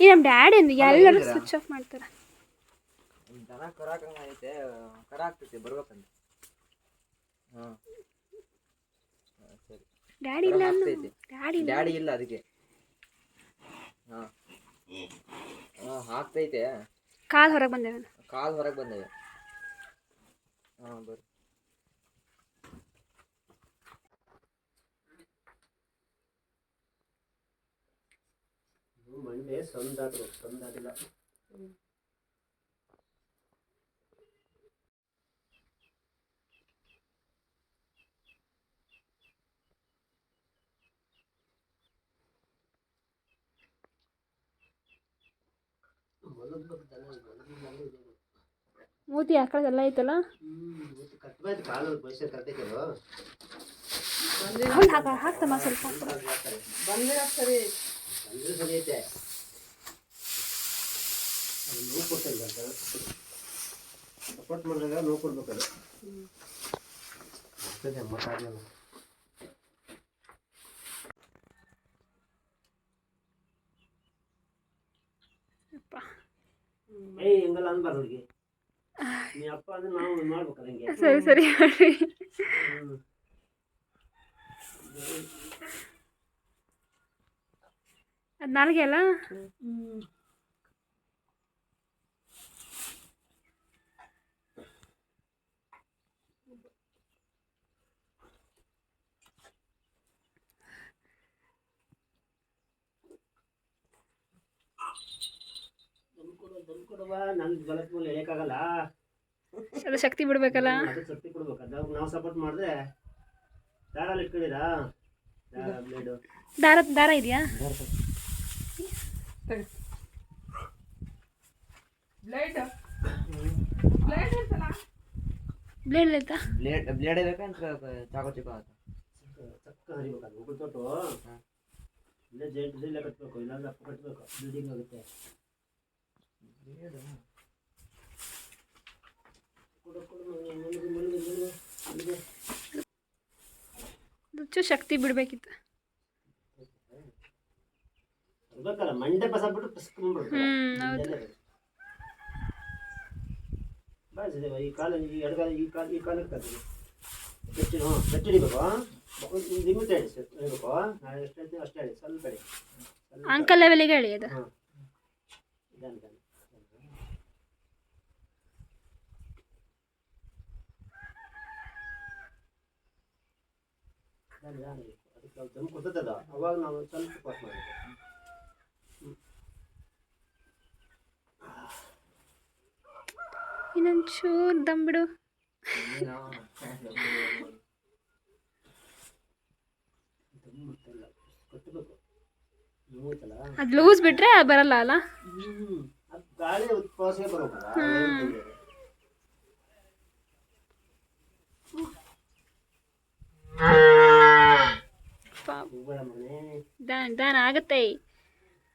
ಈ ನಮ್ಮ ಡ್ಯಾಡ್ ಅಂದ್ ಎಲ್ಲರೂ ಸ್ವಿಚ್ ಆಫ್ ಮಾಡ್ತಾರೆ. ದನ ಕರಾಕಂಗ ಐತೆ ಕರ ಆಗ್ತೈತೆ ಬರ್ಬೇಕಂತ ಹಾಂ. ಸರಿ. ಡ್ಯಾಡಿ ಇಲ್ಲ ಡ್ಯಾಡಿ ಇಲ್ಲ ಡ್ಯಾಡಿ ಇಲ್ಲ ಅದಕ್ಕೆ. ಹಾಂ. ಹಾಂ ಹಾಕ್ತೈತೆ ಕಾಲು ಹೊರಗೆ ಬಂದೆ ನಾನು. ಕಾಲು ಹೊರಗೆ ಬಂದವೆ ಹಾಂ ಬರ್ರಿ. ಮಂಡೆ ಸಂದಾದ್ರು ಸಂದಾಗಿಲ್ಲ ಮೂತಿ ಆ ಕಡೆ ಎಲ್ಲ ಐತಲ್ಲ? ಕಟ್ಬೇಕು ಕಾಲು ಬಯಸ ಕಟ್ಟೈತಲ್ಲ ಹೌದು ಹಾಕ ಹಾಕ್ತಮ್ಮ ಸ್ವಲ್ಪ. ಬಂದ್ರೆ ಸರಿ ಐತೆ ಅದು ನೋವು ಕೊಟ್ಟಿಲ್ಲ ಅಂತ ಸಪೋರ್ಟ್ ಮಾಡಿದಾಗ ನೋವು ಕೊಡ್ಬೇಕದು ಆಗ್ತದೆ ಮಾತಾಡಲ್ಲ ಅಪ್ಪ. ಏಯ್ ಹಿಂಗಲ್ಲ ಅನ್ಬಾರ್ದು ಹುಡುಗಿ ನೀ ಅಪ್ಪ ಅಂದ್ರೆ ನಾವು ಮಾಡ್ಬೇಕಲ್ಲ ಹಿಂಗೆ ಸರಿ ಸರಿ ಹೇಳ್ರಿ ಹ್ಮ್. ಅದು ನಾಲ್ಗೆ ಅಲ್ಲ ಅದು ಶಕ್ತಿ ಬಿಡ್ಬೇಕಲ್ಲ? ಶಕ್ತಿ ಕೊಡ್ಬೇಕು ಅದಾಗ ನಾವು ಸಪೋರ್ಟ್ ಮಾಡಿದ್ರೆ ದಾರಲ್ಲಿ ಇಟ್ಕೊಂಡಿರಾ? ದಾರ ಬ್ಲೇಡು ದಾರ ದಾರ ಇದೆಯಾ? ಬ್ಲೇಡ್ ಆಯ್ತಾ ಬ್ಲೇಡ್ ಬ್ಲೇಡ್ ಬೇಕಂತ ಚಾಕು ಚಿಕ್ಕ ಆತ ಚಕ್ಕ ಹರಿಬೇಕು ಅದು ಉಗುಳು ತೊಟ್ಟು ಇಲ್ಲೇ ಜೈಂಟ್ ಇಲ್ಲೇ ಕಟ್ಟಬೇಕು ಇಲ್ಲಾಂದ್ರೆ ಅಪ್ಪ ಕಟ್ಟಬೇಕು ಬಿಲ್ಡಿಂಗ್ ಆಗುತ್ತೆ ಕೊಡು ಕೊಡು ಮಗನೇ, ಮಲಗು, ಮಲಗು, ಮಲಗು, ಮಲಗು. ನುಚ್ಚು ಶಕ್ತಿ ಬಿಡ್ಬೇಕಿತ್ತು ಇರ್ಬೇಕಲ್ಲ ಮಂಡೆ ಬಸ ಬಿಟ್ಟು ಪಸ್ಕೊಂಡ್ಬಿಡ್ಬೇಕು ಈ ಕಾಲ ಈ ಎಡಗಾಲ ಈ ಕಾಲ ಈ ಕಾಲ ಇರ್ತದೆ ಗಟ್ಟಿ ಹ್ಞೂ ಗಟ್ಟಿ ಹಿಡಿಬೇಕು ಲಿಮಿಟ್ ಹೇಳಿ ಸರ್ ಹಿಡಿಬೇಕು ನಾನು ಎಷ್ಟು ಹೇಳ್ತೀನಿ ಅಷ್ಟೇ ಹೇಳಿ ಸ್ವಲ್ಪ ಹೇಳಿ. ಅಂಕಲ್ ಲೆವೆಲಿಗೆ ಹೇಳಿ ಅದು. ಹಾಂ ಬೇಕು. ಅದಕ್ಕೆ ನಾವು ದಮ್ ಕೊಡ್ತದ ಅವಾಗ ನಾವು ಸ್ವಲ್ಪ ಪಾಸ್ ಮಾಡಬೇಕು. ಇನ್ನೊಂದು ಚೂರು ದಮ್ ಬಿಡು ಅದು ಲೂಸ್ ಬಿಟ್ರೆ ಅದು ಬರಲ್ಲ ಅಲ್ಲ? ದಾನ್ ದಾನ್ ಆಗತ್ತೆ.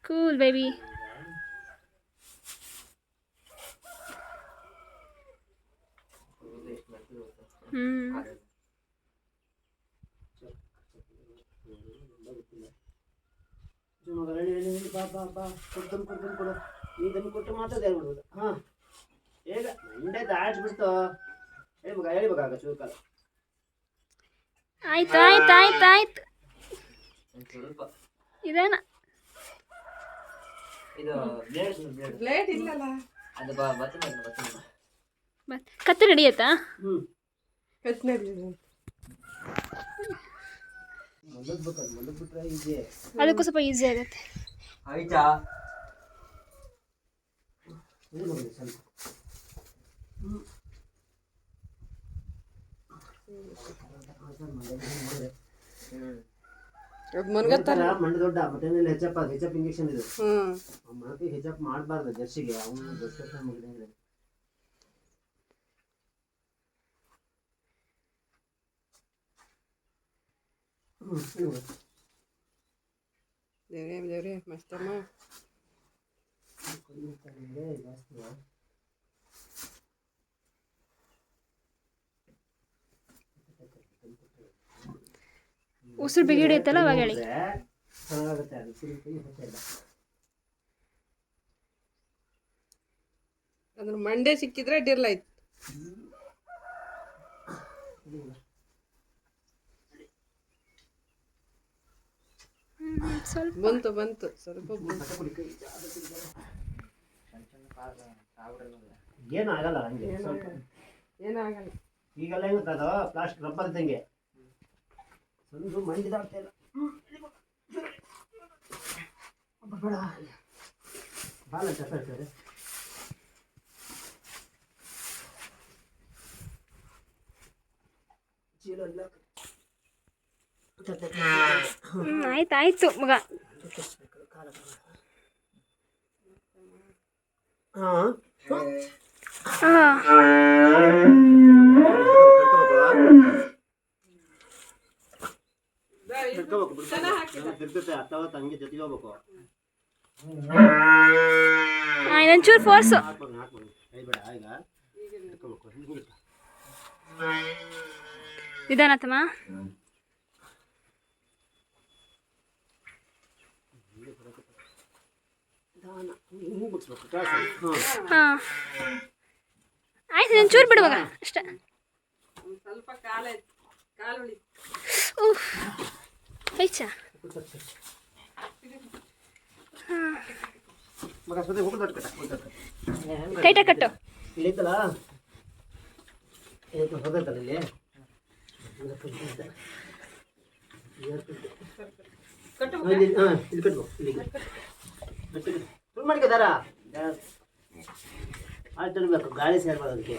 ಕೂಲ್ ಬೇಬಿ ಹ್ಮ್ ಮಗ ರೆಡಿ ರೆಡಿ ರೆಡಿ ಬಾ ಬಾ ಬಾ ಕೊಡು ದಮ್ ಕೊಡು ದಮ್ ಕೊಡು ನೀ ದಮ್ ಕೊಟ್ಟು ಮಾತ್ರ ಹಾಂ ಹೇಗ ಮಂಡೆ ದಾಟ್ಬಿಡ್ತು ಹೇಳಿ ಮಗ ಹೇಳಿ ಮಗ ಆಗ ಚೂರು ಕಾಲ ಆಯ್ತು ಆಯ್ತು ಆಯ್ತು ಆಯ್ತು. ಒಂದ್ ಸ್ವಲ್ಪ ಇದೇನ ಇದು ಬ್ಲೇಡ್ ಬ್ಲೇಡ್ ಅದು ಬಾ. ಕತ್ತಿ ನಡೆಯತ್ತಾ? ಹ್ಞೂ ಕತ್ನಲ್ಲಿ ಮಲಗ್ಬೇಕು ಅದು ಮಲಗ್ಬಿಟ್ರೆ ಇದೆ ಅದಕ್ಕೂ ಸ್ವಲ್ಪ ಈಸಿ ಆಗುತ್ತೆ ಆಯ್ತಾ ಹೇಳಿ ಮಗನೇ ಸ್ವಲ್ಪ ಹ್ಮ್ ಅದು ಮನ್ಗತ್ತಾರ ಗೊತ್ತಲ್ಲ ಮಂಡೆ ದೊಡ್ಡ ಮತ್ತೆ ಹೆಚಪ್ ಅದು ಹೆಚಪ್ ಇಂಜೆಕ್ಷನ್ ಇದು ಹ್ಮ್ ಮೊಳಕೆ ಹೆಚಪ್ ಮಾಡಬಾರ್ದು ಜರ್ಸಿಗೆ ಅವನು ದೊಡ್ಡ ಮಗನೇ ಹ್ಞೂ ಹೇಳಿ ಮಗ. ದೇವ್ರೇ ದೇವ್ರೇ ಮಸ್ತಮ್ಮ ಉಸಿರು ಬಿಗಿ ಹಿಡಿಯುತ್ತಲ್ಲ ಅವಾಗ ಹೇಳಿ. ಅದ್ರ ಮಂಡೆ ಸಿಕ್ಕಿದ್ರೆ ಅಡ್ಡಿರ್ಲಾಯ್ತು ಸ್ವಲ್ಪ ಬಂತು ಬಂತು ಸ್ವಲ್ಪ ಬಂತು. ಏನು ಆಗಲ್ಲ ಹಂಗೆ ಸ್ವಲ್ಪ. ಏನಾಗಲ್ಲ ಈಗೆಲ್ಲ ಏನು ಅದು? ಪ್ಲಾಸ್ಟಿಕ್ ರಬ್ಬರ್ ಇದ್ದಂಗೆ. ಒಂದು ಮಂಡಿದಾಗ್ತಾ ಇಲ್ಲ. ಬಾಲ ಚಪ್ಪಾಡ್ತಾರೆ ಚೀಲ ಹ್ಮ್ ಆಯ್ತು ಆಯ್ತು ಮಗ. ಇನ್ನೊಂಚೂರು ಫೋರ್ಸು. ನಿಧಾನ ತಮ್ಮ ನಿಧಾನ ಹಿಂಗೆ ಬಿಡ್ಸ್ಬೇಕು ಕ್ಲಾಸಲ್ಲಿ ಹಾಂ. ಹಾ. ಆಯ್ತು ನಾನು ಚೂರು ಬಿಡುವಾಗ. ಅಷ್ಟೇ. ಸ್ವಲ್ಪ ಕಾಲ ಕಾಲು ಉಳಿ ಉಫ್. ಐಚ ಮಗ ಸದ್ಯ ಹೋಗಿ ಕಟ್ಟ ಟೈಟಾಗಿ ಕಟ್ಟು. ಇಲ್ಲಿ ಐತಲ್ಲ ಹೊದೈತಲ್ಲ ಇಲ್ಲಿ. ಹಾಂ ಇಲ್ಲಿ ಇಲ್ಲಿ ಮಾಡ್ಕೋದಾರ ಗಾಳಿ ಸೇರ್ಬಾರ್ದು ಅದಕ್ಕೆ.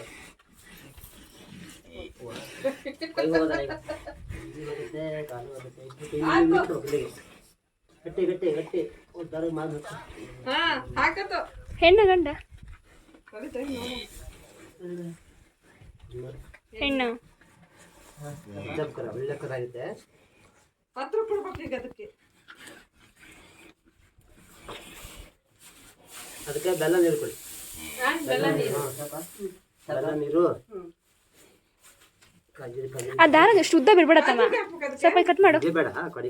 ಗಟ್ಟಿ ಗಟ್ಟಿ ಗಟ್ಟಿ. ಒಂದು ದಾರ ಮಾಡ್ಬೇಕು ಹಾ ಹಾಕತ್ತು. ಹೆಣ್ಣು ಗಂಡ? ಹೆಣ್ಣು. ಒಳ್ಳೆ ಕರಾಗುತ್ತೆ ಪತ್ರ ಕೊಡ್ಬೇಕು ಈಗ ಅದಕ್ಕೆ. ಅದಕ್ಕೆ ಬೆಲ್ಲ ನೀರು ಕೊಡಿ. ಬೆಲ್ಲ ನೀರು. ಆ ದಾರ ಎಷ್ಟು ಉದ್ದ ಬಿಡ್ಬೇಡ ತಮ್ಮ. ಸ್ವಲ್ಪ ಕಟ್ ಮಾಡು. ಬೇಡ ಕಡಿ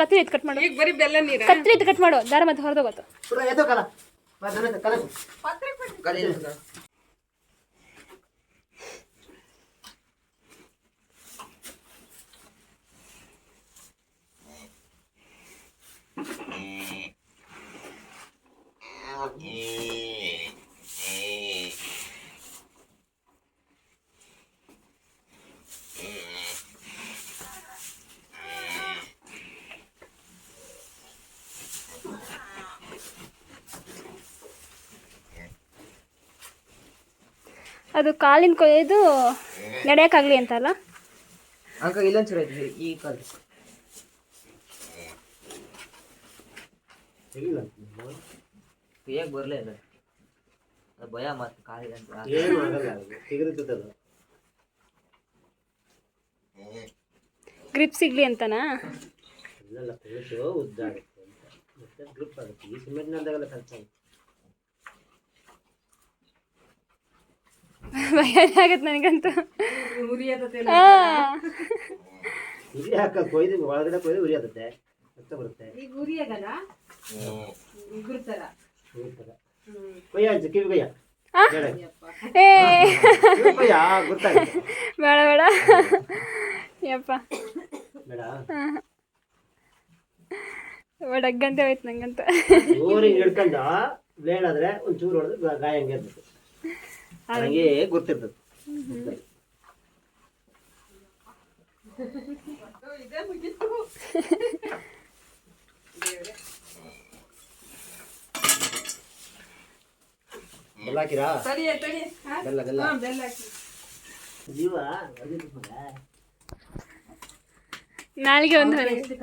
ಕತ್ರಿ ಇತ್ತು ಕಟ್ ಮಾಡು. ಈಗ ಬರೀ ಬೆಲ್ಲ ನೀರು? ಕತ್ರಿ ಇತ್ತು ಕಟ್ ಮಾಡು. ದಾರ ಮತ್ತೆ ಹೊರದೋಗತ್ತು ಪುರ ಎತ್ತೋ ಕಲ ಬಾ, ದನ ಎತ್ತು, ಕಲ ಪತ್ರ ಕೊಡು. ಕಲಿ ಎತ್ತು. ಅದು ಕಾಲಿನ ಕೊಯ್ದು ನಡೆಯೋಕ್ಕಾಗಲಿ ಅಂತಲ್ಲ ಅಂಕ ಇಲ್ಲೊಂದ್ ಚೂರು ಐತಿ ಈ ಕಾಲು ತೆಗಿಲ್ಲ. ಕೈಯಾಗ ಬರಲೇ ಇಲ್ಲ. ಅದು ಭಯ ಮಾತು ಕಾಲಿಗೆ ಅಂತ ಏನು ಆಗಲ್ಲ ಅದು. ಅದು. ಗ್ರಿಪ್ ಸಿಗ್ಲಿ ಅಂತನಾ? ಇಲ್ಲ ಪುರುಷು ಉದ್ದ ಆಗುತ್ತೆ ಅಂತ. ಮತ್ತೆ ಗ್ರಿಪ್ ಆಗುತ್ತೆ. ಈ ಸಿಮೆಂಟ್ನಲ್ದಾಗೆಲ್ಲ ಕಲ್ಸ ಭಯ ಆಗತ್ತೆ ನನಗಂತೂ. ಉರಿ ಹಾಕ ಕೊಯ್ದು ಒಳಗಡೆ ಕೊಯ್ದು ಉರಿ ರಕ್ತ ಬರುತ್ತೆ. ಈಗ ಉರಿ ಆಗಲ್ಲ? ಉಗುರು ತರ. ಈ ಥರ. ಕೊಯ್ಯ ಹಂಚು ಕಿವಿ ಕೊಯ್ಯ. ಏ. ಕಿವಿ ಕೊಯ್ಯ? ಗೊತ್ತಾಗುತ್ತೆ ಬೇಡ ಬೇಡ. ಯಪ್ಪ. ಬೇಡ. ಒಡಗ್ಗಂತೆ ಹೋಯ್ತು ನಂಗಂತ. ಜೋರಿಗೆ ಹಿಡ್ಕೊಂಡ ಬ್ಲೇಡ್ ಆದ್ರೆ ಒಂದ್ ಚೂರು ಹೊಡೆದು ಗಾ- ಗಾಯ ಹಂಗೆ ಇರ್ತದೆ. ಹಂಗೆ ಗೊತ್ತಿರ್ತದೆ. ಇದೆ ಮುಗೀತು. ಬೆಲ್ಲ ಹಾಕಿರಾ ತಡಿ. ತಡಿ? ಬೆಲ್ಲ ಬೆಲ್ಲ. ಹಾ, ಬೆಲ್ಲ ಹಾಕಿ. ಜೀವ ಅದಿತ್ತು ಮಗ. ನಾಳೆಗೆ ಒಂದು ಇಷ್ಟಿಷ್ಟು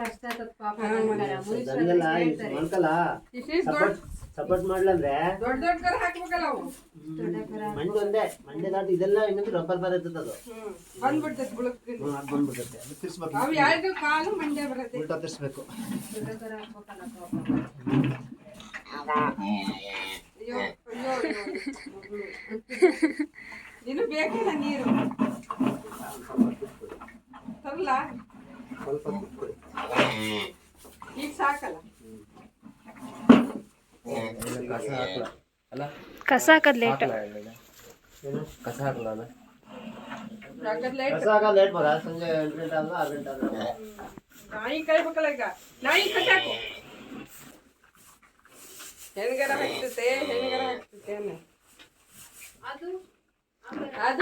ದೊಡ್ಡ ಸಪೋರ್ಟ್ ಸಪೋರ್ಟ್ ಮಾಡ್ಲಂದ್ರೆ? ದೊಡ್ಡ ದೊಡ್ಡ ಕರ ಹಾಕ್ಬೇಕಲ್ಲ ಅವು. ಮಂಡೆ ಒಂದೇ ಮಂಡೆ ದಾಟಿ ಇದೆಲ್ಲ ಇನ್ನೊಂದು ರಬ್ಬರ್ ಬರ ಅದು. ಬಂದ್ಬಿಡ್ತೈತೆ ಅದು ತಿರ್ಸ್ಬೇಕು. ಅವು ಎರಡು ಕಾಲು ಮಂಡ್ಯ ಬರತ್ತೆ. ಉಲ್ಟಾ ತಿರ್ಸ್ಬೇಕು. ಅಯ್ಯೋ ಅಯ್ಯೋ ಅಯ್ಯೋ. ಬೇಕಲ್ಲ ನೀರು ತರಲ್ಲ ಸ್ವಲ್ಪ ತಿರ್ಸ್ಕೊಳ್ಳಿ. ಈಗ ಸಾಕಲ್ಲ ಕಸ ಹಾಕ್ಲ. ಅಲ್ಲ ಕಸ ಹಾಕೋದು ಲೇಟ್ ಏನು ಕಸ ಹಾಕಲ್ಲ ಹಾಕದ್ ಲೈಟ್ ಕಸ ಹಾಕೋದು ಲೇಟ್ ಮಗ ಸಂಜೆ ಎಂಟು ಗಂಟೆ ಆದ್ಮೇಲೆ ಆರು ಗಂಟೆ ಆದ್ಮೇಲೆ ನಾಯಿ ಕಾಯ್ಬೇಕಲ್ಲ ಈಗ ನಾಯಿ ಕಟ್ಟಾಕು ಹೆಣ್ಗರ ಹಾಕ್ತತೆ ಹೆಣ್ಗರ ಹಾಕ್ತತೆ ಅನ್ನ ಅದು ಅಂತ ಹೆಣ್ಣೆ ಅದು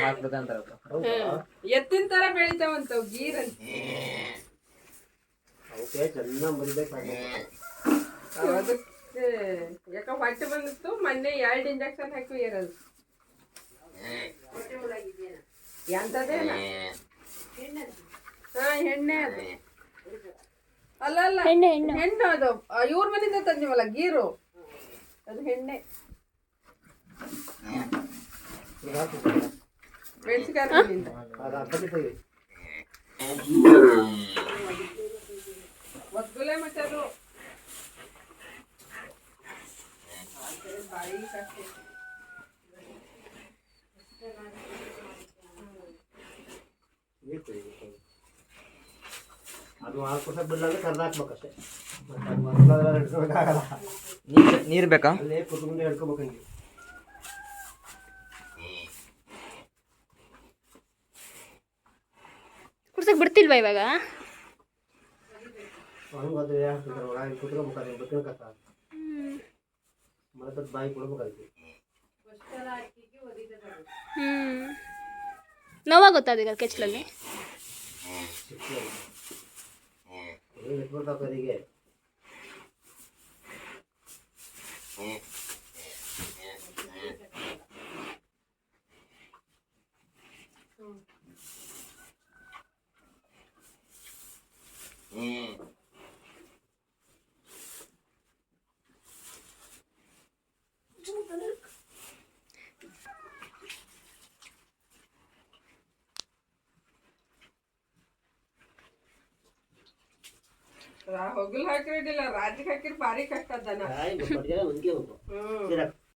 ಹಾಕ್ಬೇಕಂತಾರಪ್ಪ ಹೌದಾ ಎತ್ತಿನ ತರ ಬೆಳಿತಾವಂತವ್ ಗೀರ್ ಅಂತ ಅದಕ್ಕೆ ಯಾಕ ಹೊಟ್ಟೆ ಬಂದಿತ್ತು ಮೊನ್ನೆ ಎರಡು ಇಂಜೆಕ್ಷನ್ ಹಾಕಿ ಇರೋದು ಎಂತದೇನ ಹಾ ಎಣ್ಣೆ ಅದು. ಅಲ್ಲ ಅಲ್ಲ. ಹೆಣ್ಣೆ ಹೆಣ್ಣು ಹೆಣ್ಣು ಅದು. ಇವ್ರ ಮನೆಯಿಂದ ತಂದಿವಲ್ಲ ಗೀರು. ಅದು ಹೆಣ್ಣೆ. ಮೆಣಸಿಕಾಯ ಮನೆಯಿಂದ ಅದು ಅರ್ಧಕ್ಕೆ ತೆಗಿ ಒದ್ಗುಲೆ ಮತ್ತೆ ಅದು. ಬಾಯಿ ಕಷ್ಟ ನೀರು ಕುಡಿಬೇಕು ಅದು ಕೊಟ್ಟ ಬಿಡಲ್ಲ ಅಂದ್ರೆ ಕರ್ದು ಹಾಕ್ಬೇಕಷ್ಟೇ. ಮತ್ತೆ ಅದು ಹಿಡ್ಕೊಬೇಕಾಗಲ್ಲ ನೀರ್ ನೀರ್ ಬೇಕಾ? ಅಲ್ಲೇ ಕುತ್ಕೊಂಡು ಹಿಡ್ಕೊಬೇಕು ಹಂಗೆ. ಕುಡ್ಸಕ್ ಬಿಡ್ತಿಲ್ವಾ ಇವಾಗ? ಒಳಗೆ ಕುತ್ಕೊಬೇಕಾದ್ರೆ ಮತ್ತೆ ಬಾಯಿ ಕೊಡ್ಬೇಕಾಗಿ ಹ್ಮ್. ನೋವಾಗುತ್ತಾ ಅದೀಗ ಕೆಚ್ಚಲಲ್ಲಿ প্রতাপের দিকে হুম। ಹೊಗಲ್ ಹಾಕಿರಲಿಲ್ಲ ರಾತ್ರಿಗೆ ಹಾಕಿರ್ ಭಾರಿ ಕಷ್ಟ ದನ. ಒಂದೇ ಹ್ಮ್.